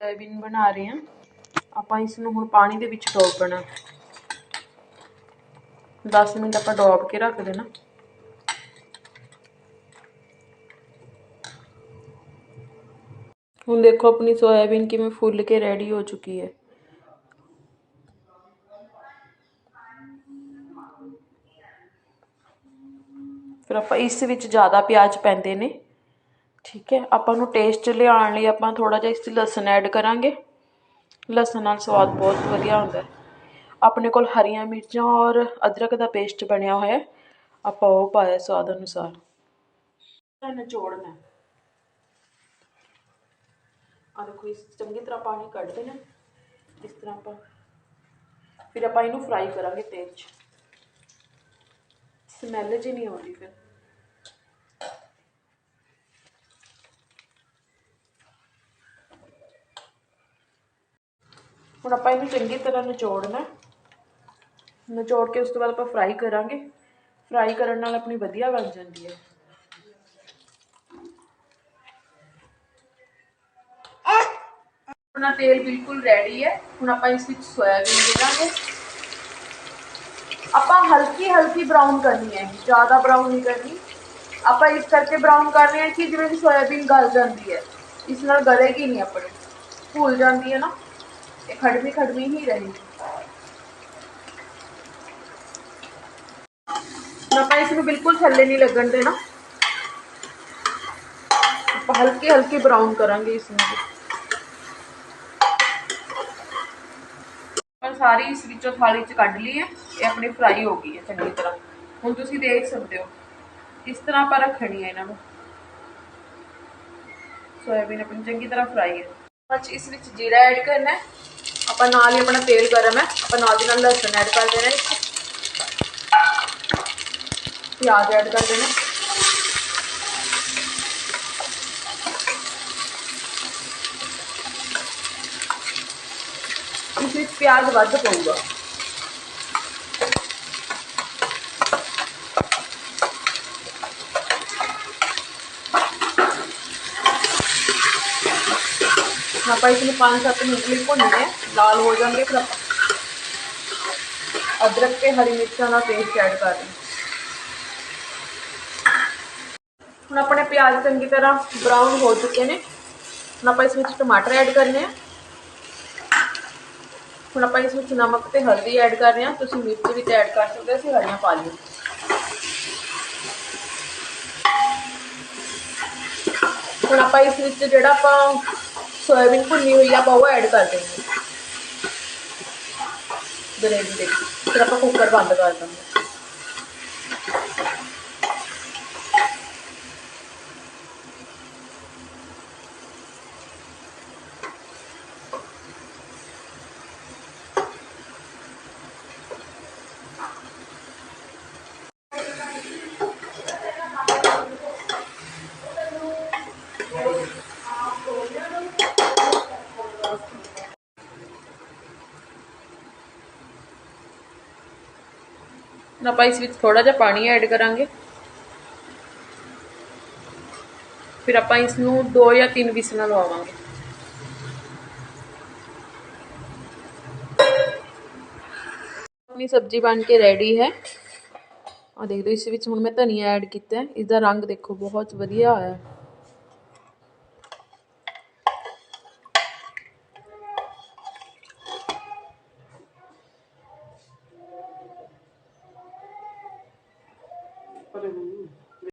Soybean ਬਣਾ ਰਹੇ ਹਾਂ। ਆਪਾਂ ਇਸ ਨੂੰ ਹੁਣ ਪਾਣੀ ਦੇ ਵਿੱਚ ਡੋਬਣਾ 10 ਮਿੰਟ ਆਪਾਂ ਡੋਬ ਕੇ ਰੱਖ ਦੇਣਾ। ਹੁਣ ਦੇਖੋ ਆਪਣੀ ਸੋਇਆਬੀਨ ਕਿਵੇਂ ਫੁੱਲ ਕੇ ਰੈਡੀ ਹੋ ਚੁੱਕੀ ਹੈ। ਫਿਰ ਆਪਾਂ ਇਸ ਵਿੱਚ ਜ਼ਿਆਦਾ ਪਿਆਜ਼ ਪੈਂਦੇ ਨੇ। ਠੀਕ ਹੈ, ਆਪਾਂ ਨੂੰ ਟੇਸਟ ਲਿਆਉਣ ਲਈ ਆਪਾਂ ਥੋੜ੍ਹਾ ਜਿਹਾ ਇਸ 'ਚ ਲਸਣ ਐਡ ਕਰਾਂਗੇ। ਲਸਣ ਨਾਲ ਸਵਾਦ ਬਹੁਤ ਵਧੀਆ ਹੁੰਦਾ ਆਪਣੇ ਕੋਲ ਹਰੀਆਂ ਮਿਰਚਾਂ ਔਰ ਅਦਰਕ ਦਾ ਪੇਸਟ ਬਣਿਆ ਹੋਇਆ ਆਪਾਂ ਉਹ ਪਾਇਆ ਸਵਾਦ ਅਨੁਸਾਰ। ਨਿਚੋੜਨਾ ਆ ਦੇਖੋ, ਇਸ ਚੰਗੀ ਤਰ੍ਹਾਂ ਪਾਣੀ ਕੱਢ ਦੇਣਾ ਇਸ ਤਰ੍ਹਾਂ ਆਪਾਂ ਫਿਰ ਆਪਾਂ ਇਹਨੂੰ ਫਰਾਈ ਕਰਾਂਗੇ ਤੇਲ 'ਚ। ਸਮੈਲ ਜੀ ਨਹੀਂ ਆਉਂਦੀ ਫਿਰ। ਹੁਣ ਆਪਾਂ ਇਹਨੂੰ ਚੰਗੀ ਤਰ੍ਹਾਂ ਨਿਚੋੜਨਾ ਨਿਚੋੜ ਕੇ ਉਸ ਤੋਂ ਬਾਅਦ ਆਪਾਂ ਫਰਾਈ ਕਰਾਂਗੇ। ਫਰਾਈ ਕਰਨ ਨਾਲ ਆਪਣੀ ਵਧੀਆ ਬਣ ਜਾਂਦੀ ਹੈ। ਆਪਣਾ ਤੇਲ ਬਿਲਕੁਲ ਰੈਡੀ ਹੈ। ਹੁਣ ਆਪਾਂ ਇਸ ਵਿੱਚ ਸੋਇਆਬੀਨ ਦੇ ਦਾਂਗੇ ਆਪਾਂ ਹਲਕੀ ਹਲਕੀ ਬਰਾਊਨ ਕਰਨੀ ਹੈ। ਜ਼ਿਆਦਾ ਬਰਾਊਨ ਨਹੀਂ ਕਰਨੀ। ਆਪਾਂ ਇਸ ਕਰਕੇ ਬਰਾਊਨ ਕਰ ਰਹੇ ਹਾਂ ਕਿ ਜਿਵੇਂ ਸੋਇਆਬੀਨ ਗਲ ਜਾਂਦੀ ਹੈ। ਇਸ ਨਾਲ ਗਲੇਗੀ ਨਹੀਂ ਆਪਣੀ। ਭੁੱਲ ਜਾਂਦੀ ਹੈ ਨਾ। ਇਹ ਖੜਵੀ ਖੜਵੀ ਹੀ ਰਹੇਗੀ ਹੁਣ ਆਪਾਂ ਇਸ ਨੂੰ ਬਿਲਕੁਲ ਥੱਲੇ ਨਹੀਂ ਲੱਗਣ ਦੇਣਾ ਆਪਾਂ ਹਲਕੀ ਹਲਕੀ ਬਰਾਊਨ ਕਰਾਂਗੇ ਇਸ ਨੂੰ ਪਰ ਸਾਰੀ ਇਸ ਵਿੱਚੋਂ ਥਾਲੀ 'ਚ ਕੱਢ ਲਈ ਹੈ ਇਹ ਆਪਣੀ ਫਰਾਈ ਹੋ ਗਈ ਹੈ ਚੰਗੀ ਤਰ੍ਹਾਂ ਹੁਣ ਤੁਸੀਂ ਦੇਖ ਸਕਦੇ ਹੋ ਇਸ ਤਰ੍ਹਾਂ ਆਪਾਂ ਰੱਖਣੀ ਹੈ ਇਹਨਾਂ ਨੂੰ ਸੋਇਆਬੀਨ ਆਪਣੀ ਚੰਗੀ ਤਰ੍ਹਾਂ ਫਰਾਈ ਹੈ ਅੱਜ ਇਸ ਵਿੱਚ ਜੀਰਾ ਐਡ ਕਰਨਾ ਹੈ ਆਪਾਂ ਨਾਲ ਹੀ ਆਪਣਾ ਤੇਲ ਗਰਮ ਹੈ, ਆਪਾਂ ਨਾਲ ਦੀ ਨਾਲ ਲਸਣ ਐਡ ਕਰ ਦੇਣਾ ਇਸ ਪਿਆਜ਼ ਐਡ ਕਰ ਦੇਣਾ। ਇਸ ਵਿੱਚ ਪਿਆਜ਼ ਵੱਧ ਪਊਗਾ। ਆਪਾਂ ਇਸ ਨੂੰ 5-7 ਮਿੰਟ ਲਈ ਭੁੰਨਣਾ ਹੈ, ਲਾਲ ਹੋ ਜਾਣਗੇ ਫਿਰ ਆਪਾਂ ਅਦਰਕ ਤੇ ਹਰੀ ਮਿਰਚਾਂ ਦਾ ਪੇਸਟ ਐਡ ਕਰ ਦੇਣਾ ਹੁਣ ਆਪਣੇ ਪਿਆਜ਼ ਚੰਗੀ ਤਰ੍ਹਾਂ ਬਰਾਊਨ ਹੋ ਚੁੱਕੇ ਨੇ। ਹੁਣ ਆਪਾਂ ਇਸ ਵਿੱਚ ਟਮਾਟਰ ਐਡ ਕਰਨੇ ਆ। ਹੁਣ ਆਪਾਂ ਇਸ ਵਿੱਚ ਨਮਕ ਤੇ ਹਲਦੀ ਐਡ ਕਰ ਰਹੇ ਹਾਂ। ਤੁਸੀਂ ਮਿਰਚ ਵੀ ਤੇ ਐਡ ਕਰ ਸਕਦੇ ਹੋ, ਅਸੀਂ ਹਰੀਆਂ ਪਾ ਲਈਆਂ। ਹੁਣ ਆਪਾਂ ਇਸ ਵਿੱਚ ਜਿਹੜਾ ਆਪਾਂ ਸੋਇਆਬੀਨ ਭੁੰਨੀ ਹੋਈ ਆ ਆਪਾਂ ਉਹ ਐਡ ਕਰ ਦੇਣੀ ਗਰੇਵੀ ਦੇ ਵਿੱਚ ਫਿਰ ਆਪਾਂ ਕੁੱਕਰ ਬੰਦ ਹੁਣ ਆਪਾਂ ਇਸ ਵਿੱਚ ਥੋੜਾ ਜਿਹਾ ਪਾਣੀ ਐਡ ਕਰਾਂਗੇ। ਫਿਰ ਆਪਾਂ ਇਸ ਨੂੰ 2 ਜਾਂ 3 ਵਿਸਲਾਂ ਲਵਾਵਾਂਗੇ। ਆਪਣੀ ਸਬਜ਼ੀ ਬਣ ਕੇ ਰੈਡੀ ਹੈ। ਆ ਦੇਖ ਲਓ, ਇਸ ਵਿੱਚ ਹੁਣ ਮੈਂ ਧਨੀਆ ਐਡ ਕੀਤਾ ਹੈ। ਇਸ ਦਾ ਰੰਗ ਦੇਖੋ, ਬਹੁਤ ਵਧੀਆ ਆਇਆ। ਹੈ